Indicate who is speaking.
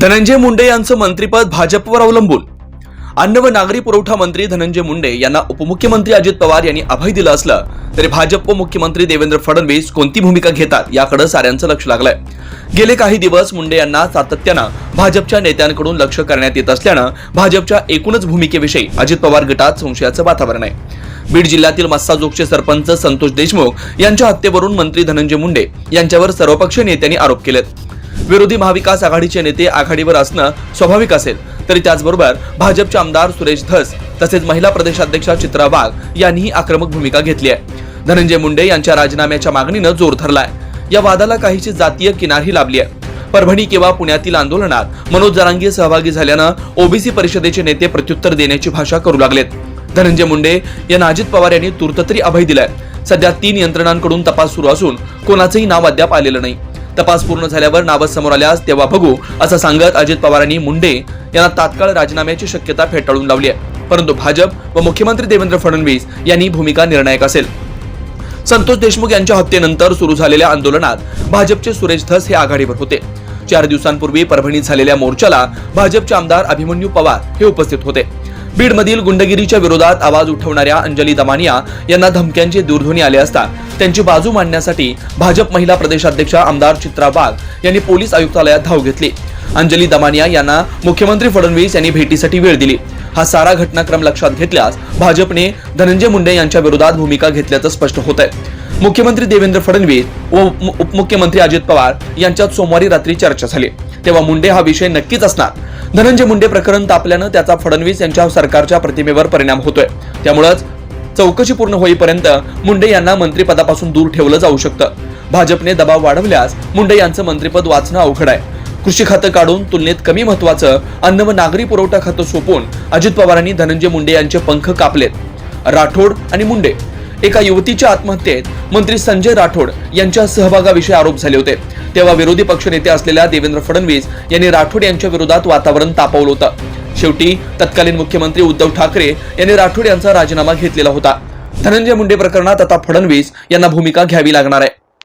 Speaker 1: धनंजय मुंडे यांचं मंत्रिपद भाजपवर अवलंबून. अन्न व नागरी पुरवठा मंत्री धनंजय मुंडे यांना उपमुख्यमंत्री अजित पवार यांनी अभय दिलं असलं तरी भाजप व मुख्यमंत्री देवेंद्र फडणवीस कोणती भूमिका घेतात याकडे साऱ्यांचं लक्ष लागलंय. गेले काही दिवस मुंडे यांना सातत्यानं भाजपच्या नेत्यांकडून लक्ष करण्यात येत असल्यानं भाजपच्या एकूणच भूमिकेविषयी अजित पवार गटात संशयाचं वातावरण आहे. बीड जिल्ह्यातील मस्साजोगचे सरपंच संतोष देशमुख यांच्या हत्येवरून मंत्री धनंजय मुंडे यांच्यावर सर्वपक्षीय नेत्यांनी आरोप केलेत. विरोधी महाविकास आघाडीचे नेते आघाडीवर असणं स्वाभाविक असेल तरी त्याचबरोबर भाजपचे आमदार सुरेश धस तसेच महिला प्रदेशाध्यक्षा चित्रा वाघ यांनीही आक्रमक भूमिका घेतली आहे. धनंजय मुंडे यांच्या राजीनाम्याच्या मागणीनं जोर धरलाय. या वादाला काहीशी जातीय किनारही लाभली आहे. परभणी किंवा पुण्यातील आंदोलनात मनोज जरांगे सहभागी झाल्यानं ओबीसी परिषदेचे नेते प्रत्युत्तर देण्याची भाषा करू लागलेत. धनंजय मुंडे यांना अजित पवार यांनी तूर्त तरी अभय दिलाय. सध्या तीन यंत्रणांकडून तपास सुरू असून कोणाचंही नाव अद्याप आलेलं नाही. तपास पूर्ण झाल्यावर नावं समोर आल्यास तेव्हा बघू असं सांगत अजित पवारांनी मुंडे यांना तात्काळ राजीनाम्याची शक्यता फेटाळून लावली आहे. परंतु भाजप व मुख्यमंत्री देवेंद्र फडणवीस यांनी भूमिका निर्णायक असेल. संतोष देशमुख यांच्या हत्येनंतर सुरू झालेल्या आंदोलनात भाजपचे सुरेश धस हे आघाडीवर होते. चार दिवसांपूर्वी परभणीत झालेल्या मोर्चाला भाजपचे आमदार अभिमन्यू पवार हे उपस्थित होते. बीडमधील गुंडगिरीच्या विरोधात आवाज उठवणाऱ्या अंजली दमानिया यांना धमक्यांचे दूरध्वनी आले असता त्यांची बाजू मांडण्यासाठी भाजप महिला प्रदेशाध्यक्षा आमदार चित्रा वाघ यांनी पोलीस आयुक्तालयात धाव घेतली. अंजली दमानिया यांना मुख्यमंत्री फडणवीस यांनी भेटीसाठी वेळ दिली. हा सारा घटनाक्रम लक्षात घेतल्यास भाजपने धनंजय मुंडे यांच्या विरोधात भूमिका घेतल्याचं स्पष्ट होत आहे मुख्यमंत्री देवेंद्र फडणवीस व उपमुख्यमंत्री अजित पवार यांच्यात सोमवारी रात्री चर्चा झाली. तेव्हा मुंडे हा विषय नक्कीच असणार. धनंजय मुंडे प्रकरण तापल्यानं त्याचा फडणवीस यांच्या सरकारच्या प्रतिमेवर परिणाम होतोय. त्यामुळंच चौकशी पूर्ण होईपर्यंत मुंडे यांना मंत्रिपदापासून दूर ठेवलं जाऊ शकतं. भाजपने दबाव वाढवल्यास मुंडे यांचं मंत्रिपद वाचणं अवघड आहे. कृषी खातं काढून तुलनेत कमी महत्वाचं अन्न व नागरी पुरवठा खातं सोपवून अजित पवारांनी धनंजय मुंडे यांचे पंख कापलेत. राठोड आणि मुंडे एका युवतीच्या आत्महत्येत मंत्री संजय राठोड यांच्या सहभागाविषयी आरोप झाले होते. तेव्हा विरोधी पक्षनेते असलेल्या देवेंद्र फडणवीस यांनी राठोड यांच्या विरोधात वातावरण तापवलं होतं. शेवटी तत्कालीन मुख्यमंत्री उद्धव ठाकरे यांनी राठोड यांचा राजीनामा घेतलेला होता. धनंजय मुंडे प्रकरणात आता फडणवीस यांना भूमिका घ्यावी लागणार आहे.